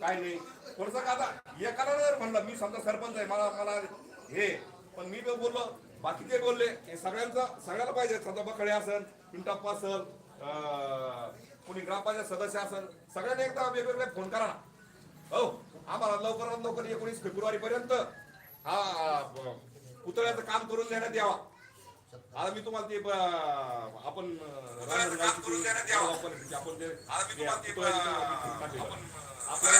काय नाही. थोडस का आता एकाला जर म्हणलं मी समजा सरपंच आहे मला मला हे. पण मी बी बोललो बाकीचे बोलले हे सगळ्यांचं सगळ्याला पाहिजे. समजा बकडे असेल पिंटाप्पा असेल कोणी ग्रामपंचायत सदस्य असेल सगळ्यांनी एकदा वेगवेगळे फोन करा. ना हो आम्हाला लवकरात लवकर एकोणीस फेब्रुवारी पर्यंत हा पुतळ्याचं काम करून देण्यात यावा. आता मी तुम्हाला ते आपण आपण. आपल्याला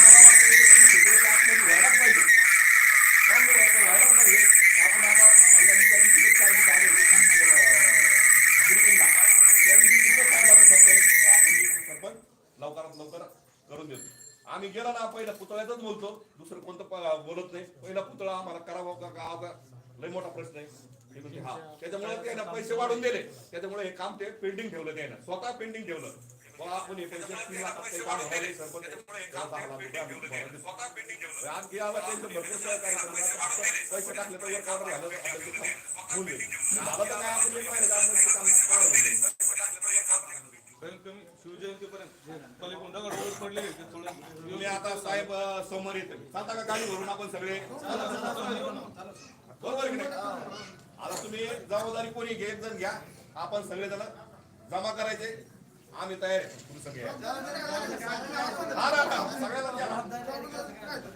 लवकरात लवकर करून देतो. आम्ही गेलो ना पहिला पुतळ्यातच बोलतो. दुसरं कोणतं बोलत नाही. पहिला पुतळा आम्हाला करावा का का लय मोठा प्रश्न आहे. ते म्हणजे हा. त्याच्यामुळे त्यानं पैसे वाढून दिले. त्याच्यामुळे हे काम ते पेंडिंग ठेवलं त्यानं. स्वतः पेंडिंग ठेवलं. आपण हे पैसे. आणखी आला त्यांचं भरपूर पैसे टाकले तर एक झालं. काम जाईल. झालं तर काय आपण एक पडले थोडं तुम्ही आता साहेब समोर येत चालता का गाडी भरून आपण सगळे? बरोबर की नाही? आता तुम्ही जबाबदारी कोणी घे जण घ्या आपण सगळे जण जमा करायचे. आम्ही तयार आहे. तुम्ही सगळे हा द्या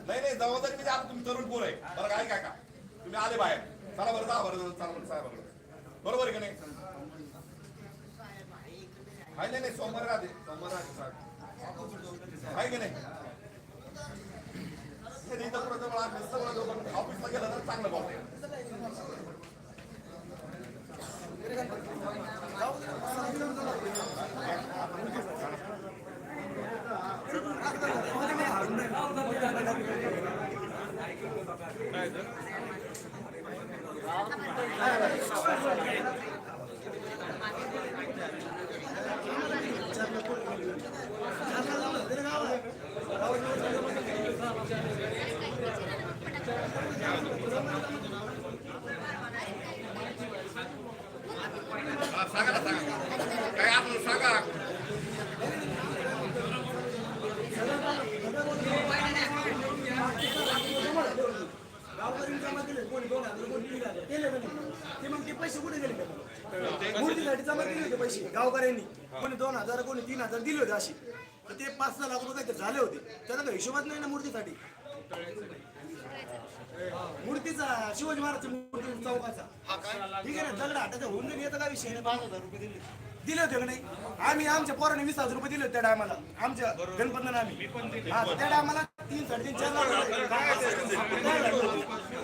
नाही नाही जबाबदारी म्हणजे आता तुम्ही तरुण पोर आहे. बरं काय काय का तुम्ही आले बाहेर. चला बरं जा बरं चला बरं साहेब बरोबर आहे की नाही? आहे नाही नाही सोमवारी राहते. सोमवारी राहते साहेब. आहे की नाही? हे ऑफिसला गेलं तर चांगलं बोलते काय तर हा, सांगा ना सांगा काय आपलं सांगा गावकऱ्यांनी जमा केले कोणी दोन हजार कोणी तीन हजार केले म्हणे ते मग ते पैसे कुठे गेले? मूर्तीसाठी जमा केले होते पैसे गावकऱ्यांनी. कोणी दोन हजार कोणी तीन हजार दिले होते असे. तर ते पाच सहा लाख रुपये काहीतरी झाले होते. त्याचा काही हिशोबात नाही ना मूर्तीसाठी मूर्तीचा शिवाजी महाराज मूर्ती चौकाचा. ठीक आहे ना? दगड हाटाचा होऊन नाही येतं का विषय नाही पाच हजार रुपये दिले. दिले होते का नाही? आम्ही आमच्या पोराने वीस हजार रुपये दिले होते त्या टायमाला. आमच्या गणपतीला आम्ही. हा त्या टायमाला तीन साडेतीन चार लाख रुपये.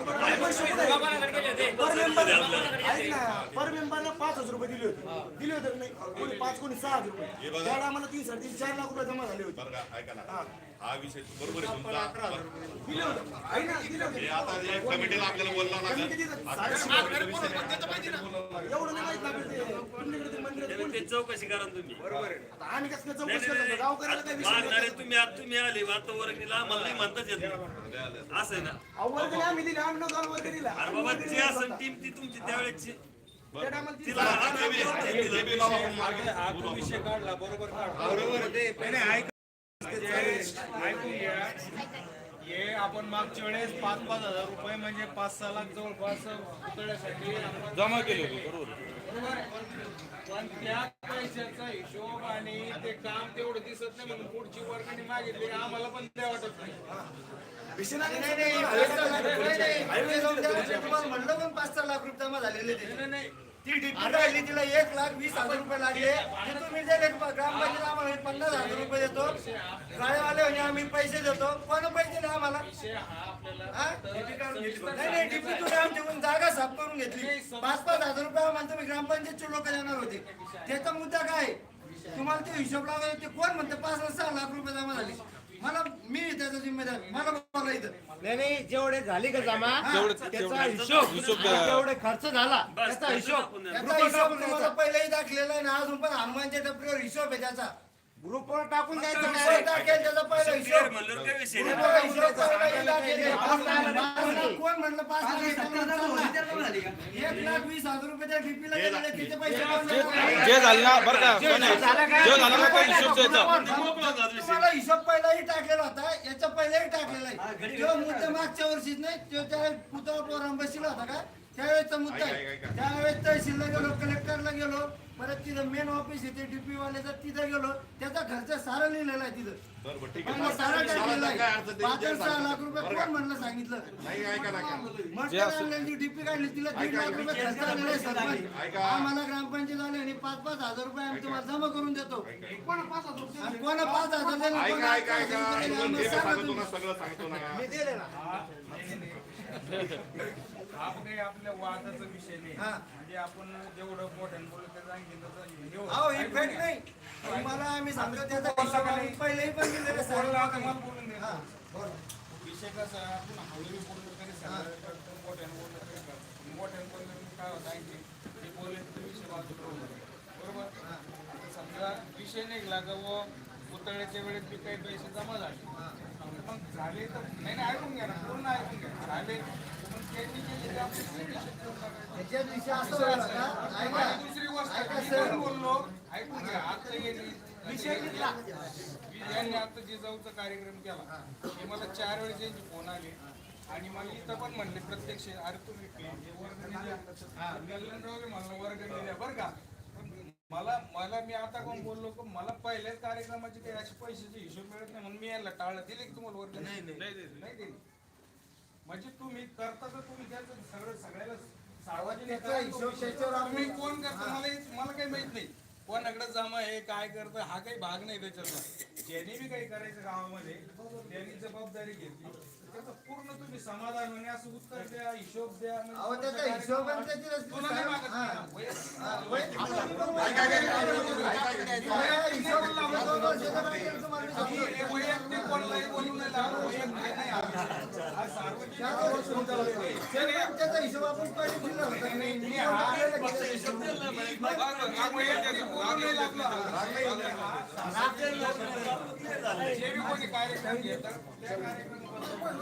काय पैसे कुठे पर मेंबर ऐक ना पर मेंबरला पाच हजार रुपये दिले होते दिले होते का नाही कोणी पाच कोणी सहा हजार रुपये त्या टायमाला तीन साडेतीन चार लाख रुपये जमा झाले होते बरं का ऐका ना हा विषय बरोबर आहे तुमचा दिले होते ऐक ना दिले होते आता कमिटीला आपल्याला बोलला एवढं नाही माहीत ना ते ते चौकशी करा तुम्ही. आता आम्ही कसं चौकशी करतो? गावकऱ्याला काय विषय नाही. मागणारे तुम्ही आता तुम्ही आले आता वर्गणीला आम्हाला नाही म्हणताच येत नाही. असं आहे ना? अहो, वर्गणी आम्ही दिली आम्ही नव्हतो वर्ग दिला अरे बाबा जी असेल टीम ती तुमची त्यावेळेची. त्या टायमाला ती- तिला आम्ही हा तो विषय काढला बरोबर काढला. ऐकून घ्या. हे आपण मागच्या वेळेस पाच पाच हजार रुपये म्हणजे पाच सहा लाख जवळपास पुतळ्यासाठी आपण जमा केले होते बरोबर. पण त्या पैशाचा हिशोब आणि ते काम तेवढं दिसत नाही म्हणून पुढची वर्गणी मागितली आम्हाला पण द्या वाटत नाही नाही तुम्हाला म्हणलं पण पाच सहा लाख रुपये जमा झालेले ते. नाही, नाही ती डिपी राहिली तिला एक लाख वीस हजार रुपये लागले. ते तुम्ही दिले ग्रामपंचायत आम्हाला पन्नास हजार रुपये देतो. गाळेवाले म्हणजे आम्ही पैसे देतो. कोण पैसे दिले आम्हाला? नाही नाही डिपी तुम्ही आमच्याकडून जागा साफ करून घेतली. पाच पाच हजार रुपये आम्हाला तुम्ही ग्रामपंचायतचे लोक देणार होते. त्याचा मुद्दा काय? तुम्हाला ते हिशोब लावायला ते कोण म्हणते? पाच सहा लाख रुपये जमा झाले. मला मी त्याचा जिम्मेदार मला बोला इथं. नाही नाही जेवढे झाले का जमा तेवढे- त्याचा तेवढे- हिशोब हिशोब. जेवढे खर्च झाला त्याचा हिशोब. त्याचा हिशोब तुम्हाला पहिलेही दाखलेला आहे ना अजून पण हनुमानच्या टपरीवर हिशोब आहे त्याचा. ग्रुपवर टाकून द्यायचं टाकेल त्याचा पहिला हिशोब. विषय नाही? ग्रुपवर हिशोब कोण म्हणलं पाच लाख एक लाख वीस हजार रुपये त्या तिचे पैसे कोण देणार? जे झालं ना बरं का? जे झालं ना ते हिशोब द्यायचा. तुम्हाला हिशोब पहिलाही टाकलेला होता याच्या पहिलेही टाकलेला आहे. तो मुद्दा मागच्या वर्षीच नाही तो त्या पुतळा प्रोग्राम बसला होता का? त्यावेळेसचा मुद्दा आहे. त्यावेळेस तहसीलला गेलो कलेक्टरला गेलो परत तिथं मेन ऑफिस येते डीपी वाल्याचं तिथं गेलो त्याचा खर्च सारा लिहिलेला आहे तिथं. पण सारा टाकलेला आहे पाच आणि सहा लाख रुपये कोण म्हणलं सांगितलं? मग डीपी काढली तिला दीड लाख रुपये खर्च आलेला आहे सरपंच आम्हाला ग्रामपंचायत आले आणि पाच पाच हजार रुपये आम्ही तुम्हाला जमा करून देतो. आणि कोणा पाच हजार दिले, कोणा पाच हजार दिले, आम्हाला सांगा तुम्ही. मी दिले ना. हा. काही आपल्या वादाचा विषय नाही. हा. म्हणजे आपण जेवढं मोठ्याने बोलू आणखी त्याचं हे होतं. अहो इफेक्ट नाही तुम्हाला आम्ही सांगतो त्याचा हिशोब आम्ही पहिलेही पण दिलेला आहे बोलला आता साहेब. मला बोलून दे. हा, बोला. विषय कसा आहे, आपण बोललो तरी पण मोठ्याने बोललो तरी चालेल. मोठ्याने बोललो की काय होतं आणखी ते बोलले तर विषय बाजूला. बरोबर? आता समजा विषय निघला का व पुतळ्याच्या वेळेस बी काही पैसे जमा झाले. मग झाले तर नाही नाही ऐकून घ्या ना पूर्ण ऐकून घ्या. झाले. मग त्यांनी केले ते आपले विषय दुसरी सर. पण बोललो ऐकून घ्या आता विषय घेतला. यांनी आता जिजाऊचा कार्यक्रम केला हे मला चार वेळेस यांचे फोन आले. आणि मला इथं पण म्हणले प्रत्यक्ष अरे तुम्ही गल्लनरावले म्हणलं वर्गणी द्या बरं का. पण मला मला मी आता कोण बोललो की मला पहिल्याच कार्यक्रमाचे काही असे पैशाचे हिशोब मिळत नाही. म्हणून मी यांना टाळलं. दिले की तुम्हाला वर्गणी? नाही नाही. दिली. म्हणजे तुम्ही करता तर तुम्ही त्याचं सगळं सगळ्याला सार्वजनिक. हिशोब कोण करता? मला मला काही नाही. कोणाकडे जमा हे काय करतं हा काही भाग नाही त्याच्यातला. ज्यांनी बी काही करायचं गावामध्ये त्यांनी जबाबदारी घेतली. त्याचं पूर्ण तुम्ही समाधान होणे असं उत्तर द्या हिशोब द्या म्हणजे अहो त्याचा हिशोब आणि त्याची नाही मागत हा. वैयक्तिक हा. हे वैयक्तिक कोणालाही बोलू नाही लागलं. वैयक्तिक नाही. हा सार्वजनिक. मी- हा- हा वैयक्तिक बोलू नाही लागला. जे बी कोणी कार्यक्रम त्या कार्यक्रमाबद्दल